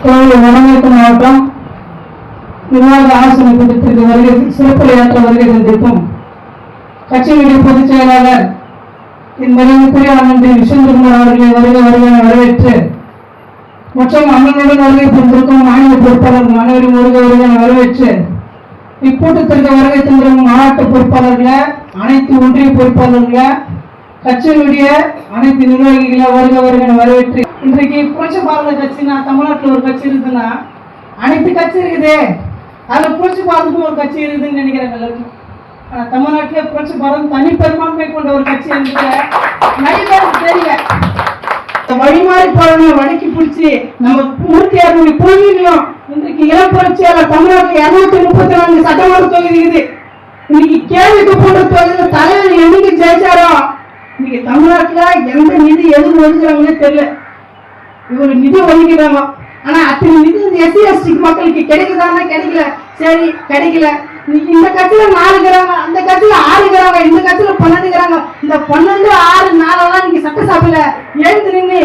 கோவை வடமேற்கு மாவட்டம் நிர்வாக ஆலோசனை கூட்டத்திற்கு வருகை ஏற்ற வருகை தந்திருக்கும். கட்சியினுடைய பொதுச் செயலாளர் என் மரியாதைக்குரிய அண்ணன் விஸ்வந்திரகுமார் அவர்களை வருக வருகை வரவேற்று மற்றும் அண்ணனுடன் வருகை தந்திருக்கும் மாநில பொறுப்பாளர்கள் அனைவரும் வருகை வருகை வரவேற்று இக்கூட்டத்திற்கு வருகை தந்திருக்கும் மாவட்ட பொறுப்பாளர்களை அனைத்து ஒன்றிய பொறுப்பாளர்களை கட்சியினுடைய அனைத்து நிர்வாகிகளை வருக வருக வரவேற்று இன்றைக்கு புரட்சி பாரத கட்சினா தமிழ்நாட்டில் ஒரு கட்சி இருக்குதுன்னா அனைத்து கட்சி இருக்குதே. அதுல புரட்சி பாரதம் ஒரு கட்சி இருக்குதுன்னு நினைக்கிறேன் எல்லாருக்கும் ஆனால் தமிழ்நாட்டிலே புரட்சி பாரதம் தனி பெரும்பான்மை கொண்ட ஒரு கட்சி இருக்கு நிறைய தெரியல. வழிமாறி போறவங்க வடக்கி பிடிச்சி நம்ம நூத்தி அறுநூறு கோயிலையும் இன்றைக்கு இளம் புரட்சியாளர் தமிழ்நாட்டில் இருநூத்தி முப்பத்தி நான்கு சட்டமன்ற தொகுதி இருக்குது. இன்னைக்கு கேள்விக்கு போன்ற தொகுதியில் தலைவர் என்னைக்கு ஜெயிச்சாரோ இன்னைக்கு தமிழ்நாட்டுல எந்த நிதி எதுவும் ஒதுக்குறாங்கன்னே தெரியல. இவரு நிதி ஒதுக்கிறாங்க ஆனா அத்தனை நிதி இந்த எஸ்சி எஸ்டி மக்களுக்கு கிடைக்குதானா கிடைக்கல. சரி கிடைக்கல. இந்த கட்சியில நாலு இருக்கிறாங்க அந்த கட்சியில ஆறு இருக்கிறாங்க இந்த கட்சியில பன்னெண்டு இருக்கிறாங்க இந்த பன்னெண்டு ஆறு நாலெல்லாம் நீங்க சட்டசபையில எழுந்து நின்று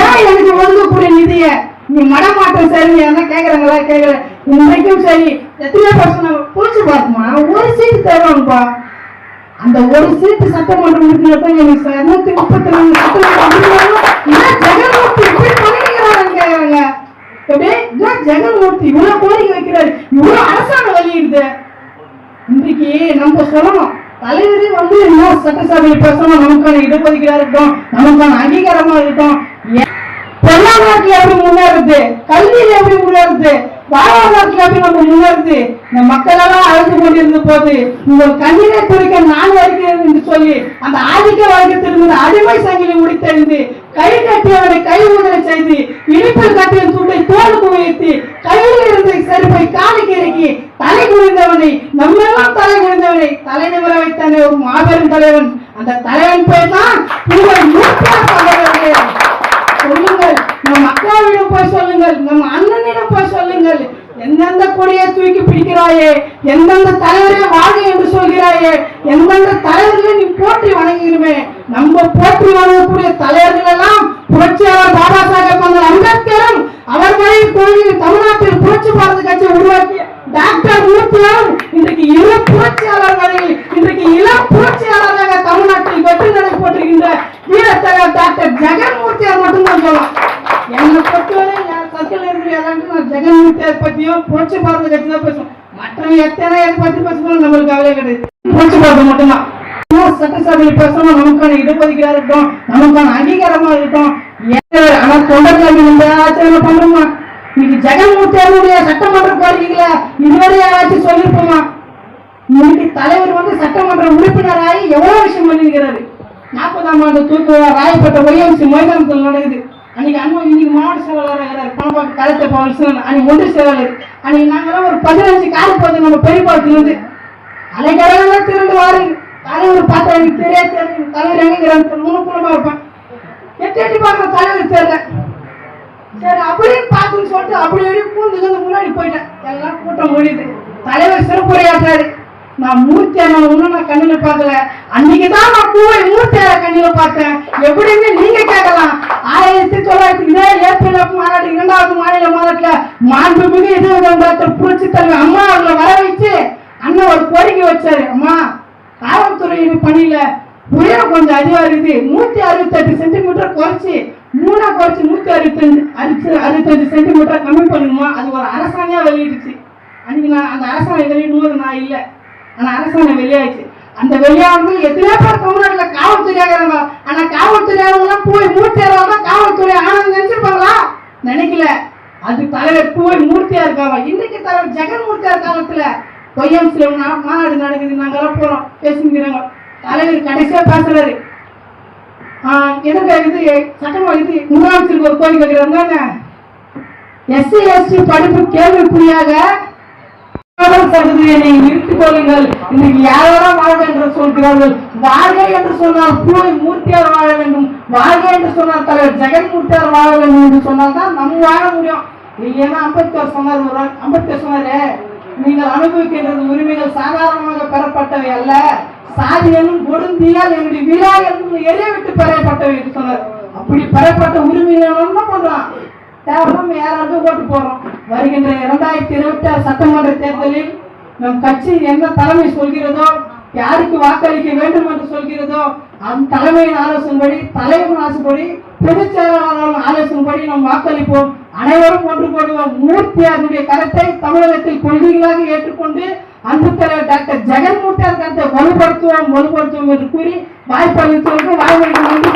ஏன் எனக்கு ஒதுக்கக்கூடிய நிதிய? நீ மடமாற்றம் சரி என்ன கேக்குறாங்களா? கேக்குற இன்றைக்கும் சரி எத்தனை பேர் புரிச்சு பார்க்குமா ஒரு சீட்டு தருவாங்கப்பா அந்த ஒரு சீட்டு சட்டமன்ற உறுப்பினர் தான் எனக்கு இருநூத்தி முப்பத்தி நாலு ஜெகன்மூர்த்தி இப்படி ஏன் இவ்வளவு கோரிக்கை வைக்கிறாரு. இவ்வளவு அரசாங்கம் வெளியிடுது இன்றைக்கு நம்ம சொல்லணும். தலைவரே வந்து என்ன சட்டசபையில் பேசணும் நமக்கான இடஒதுக்கீடா இருக்கட்டும் நமக்கான அங்கீகாரமா இருக்கட்டும். ஏன் பொருளாதாரத்துல எப்படி முன்னேறுது? கல்வியில எப்படி முன்னேறுது? வாழ்வாதாரத்துல நம்ம முன்னேறுது இந்த மக்கள் எல்லாம் அழைத்து கொண்டிருந்த போது உங்கள் கண்ணீரை குறிக்க நான் வருகிறேன் என்று சொல்லி அந்த ஆதிக்க வர்க்கத்திலிருந்து அடிமை சங்கிலி முடித்தெழுந்து கை கட்டியவனை கை ஊதலை செய்து இடுப்பில் கட்டிய துண்டை தோலுக்கு உயர்த்தி கையில் இருந்து செருப்பை காலுக்கு இறக்கி தலை குனிந்தவனை நம்மெல்லாம் தலை குனிந்தவனை தலை நிமிர வைத்தானே ஒரு மாபெரும் தலைவன். அந்த தலைவன் பேர் தான் உங்கள் மூத்தார் தலைவர்களே. சொல்லுங்கள் நம் அக்காவிடம் போய் சொல்லுங்கள் நம் பாருங்கள் எந்தெந்த கொடியை தூக்கி பிடிக்கிறாயே? எந்தெந்த தலைவரே வாங்க என்று சொல்கிறாயே? எந்தெந்த தலைவர்களை நீ போற்றி வணங்கிருமே நம்ம போற்றி வணங்கக்கூடிய தலைவர்கள் எல்லாம் புரட்சியாளர் பாபா சாஹேப் அந்த அம்பேத்கரும் அவர்களை கொள்கை தமிழ்நாட்டில் புரட்சி பாரத கட்சி உருவாக்கிய டாக்டர் மூர்த்தியும் இன்றைக்கு புரட்சியாளர் புரட்சியாளர்களில் இன்றைக்கு இளம் புரட்சியாளராக தமிழ்நாட்டில் வெற்றி நடை போட்டிருக்கின்ற வீரத்தகர் டாக்டர் ஜெகன்மூர்த்தியார் மட்டும்தான் சொல்லலாம் என்னை பொறுத்தவரை என் சர்க்கிள் இருக்கிற எல்லாருக்கும் நான் ஜெகன்மூர்த்தியார் பத்தியும் புரட்சி கட்டினா பேசும். மற்றவங்க எத்தனை எதை பத்தி பேசணும் நம்மளுக்கு கவலையே கிடையாது. புரட்சி பாரதம் மட்டும்தான். சட்டசபையில் பேசணும் நமக்கான இடஒதுக்கீடா இருக்கட்டும் நமக்கான அங்கீகாரமா இருக்கட்டும் ஏன் ஆனா தொண்டர்கள் இந்த ஆச்சரியம் பண்ணுமா? இன்னைக்கு ஜெகன்மூர்த்தியாருடைய சட்டமன்ற கோரிக்கைகளை இதுவரை யாராச்சும் சொல்லியிருப்போமா? இன்னைக்கு தலைவர் வந்து சட்டமன்ற உறுப்பினராகி எவ்வளவு விஷயம் பண்ணியிருக்கிறாரு? நாற்பதாம் ஆண்டு தூக்கு ராயப்பட்ட ஒய்எம்சி மைதானத்தில் நடக்குது. அன்னைக்கு அம்மா இன்னைக்கு மாவட்ட செயலாளர் இருக்கிறார் பணப்பாக்கு கலெக்டர் பவன்சன் அன்னைக்கு ஒன்று செயலாளர் அன்னைக்கு நாங்கெல்லாம் ஒரு பதினஞ்சு கார் போகுது நம்ம பெரியபாளத்திலிருந்து அலைக்கடலாம் திறந்து வாருங்க. தலைவர் பார்த்தா எனக்கு தெரியாது தெரியும். தலைவர் எங்கிறாங்க மூணு குளமா இருப்பேன் எட்டு எட்டி பார்க்குற தலைவர் தெரியல. சரி அப்படியே பார்த்துன்னு சொல்லிட்டு அப்படி அப்படியே பூந்து முன்னாடி போயிட்டேன். எல்லாம் கூட்டம் முடியுது நான் மூர்த்தி அண்ணன் இன்னும் நான் கண்ணில பார்க்கல. அன்னைக்கு தான் நான் பூவை மூர்த்தி அண்ணன் கண்ணில பார்த்தேன். எப்படின்னு நீங்க கேட்கலாம். ஆயிரத்தி தொள்ளாயிரத்தி இதே ஏப்ரல் மாநாடு இரண்டாவது மாநில மாநாட்டுல மாண்புமிகு இது புரட்சி தலைவர் அம்மா அவர்களை வர வச்சு அண்ணன் ஒரு கோரிக்கை வச்சாரு. அம்மா காவல்துறை பணியில உயரம் கொஞ்சம் அதிகம் இருக்குது நூத்தி அறுபத்தெட்டு சென்டிமீட்டர் குறைச்சு மூணா குறைச்சு நூத்தி அறுபத்தஞ்சு அறுபத்தி அறுபத்தஞ்சு சென்டிமீட்டர் கம்மி பண்ணுமா அது ஒரு அரசாங்கம் வெளியிடுச்சு. அன்னைக்கு நான் அந்த அரசாங்கம் வெளியிடும் போது நான் இல்லை. ஆனா அரசாங்கம் வெளியாயிடுச்சு அந்த வெளியானது எத்தனையோ பேர் தமிழ்நாட்டுல காவல்துறையாக ஆனால் ஆனா காவல்துறை மூர்த்தியாக போய் காவல்துறை ஆனது நினைச்சிருப்பாங்களா? நினைக்கல. அது தலைவர் போய் மூர்த்தியா இருக்காங்க இன்னைக்கு தலைவர் ஜெகன்மூர்த்தியார் காலத்துல பொய்யம்சில மாநாடு நடக்குது. நாங்கெல்லாம் போறோம் பேசுங்கிறாங்க தலைவர் கடைசியா பேசுறாரு. ஆஹ் எதுக்கு இது? சட்டமா இது முதலமைச்சருக்கு ஒரு கோரிக்கை வைக்கிறாங்க. எஸ்சி எஸ்டி படிப்பு கேள்விக்குறியாக மாணவர் என்னை நீங்கள் நிறுத்திக் கொள்ளுங்கள். இன்னைக்கு யாரெல்லாம் வாழ்க என்று சொல்கிறார்கள்? வாழ்க என்று சொன்னால் பூவை மூர்த்தியார் வாழ வேண்டும். வாழ்க என்று சொன்னால் தலைவர் ஜெகன்மூர்த்தியார் வாழ வேண்டும் என்று சொன்னால் தான் நம்ம வாழ முடியும். நீங்க என்ன அம்பேத்கர் சொன்னார் ஒரு ஆள், அம்பேத்கர் சொன்னாரு நீங்கள் அனுபவிக்கின்றது உரிமைகள் சாதாரணமாக பெறப்பட்டவை அல்ல. சாதி என்னும் கொடுந்தியால் என்னுடைய விழா என்னும் எரிய விட்டு பெறப்பட்டவை என்று சொன்னார். அப்படி பெறப்பட்ட உரிமையை என்ன பண்றோம். தேவையில்லாம யாராவது ஓட்டு போடுறோம். வருகின்ற இரண்டாயிரத்தி இருபத்தி ஆறு சட்டமன்ற தேர்தலில் நம் கட்சி என்ன தலைமை சொல்கிறதோ யாருக்கு வாக்களிக்க வேண்டும் என்று சொல்கிறதோ அந்த தலைமையின் ஆலோசனைப்படி தலைவன் ஆசைப்படி பொதுச் செயலாளர் ஆலோசனைப்படி நாம் வாக்களிப்போம். அனைவரும் ஒன்றுபடுவோம் மூர்த்தியாருடைய கருத்தை தமிழகத்தில் கொள்கைகளாக ஏற்றுக்கொண்டு அன்பு தலைவர் டாக்டர் ஜெகன்மூர்த்தியார் கருத்தை வலுப்படுத்துவோம் வலுப்படுத்துவோம் என்று கூறி வாய்ப்பு அளித்தவருக்கு வாய்ப்பு நன்றி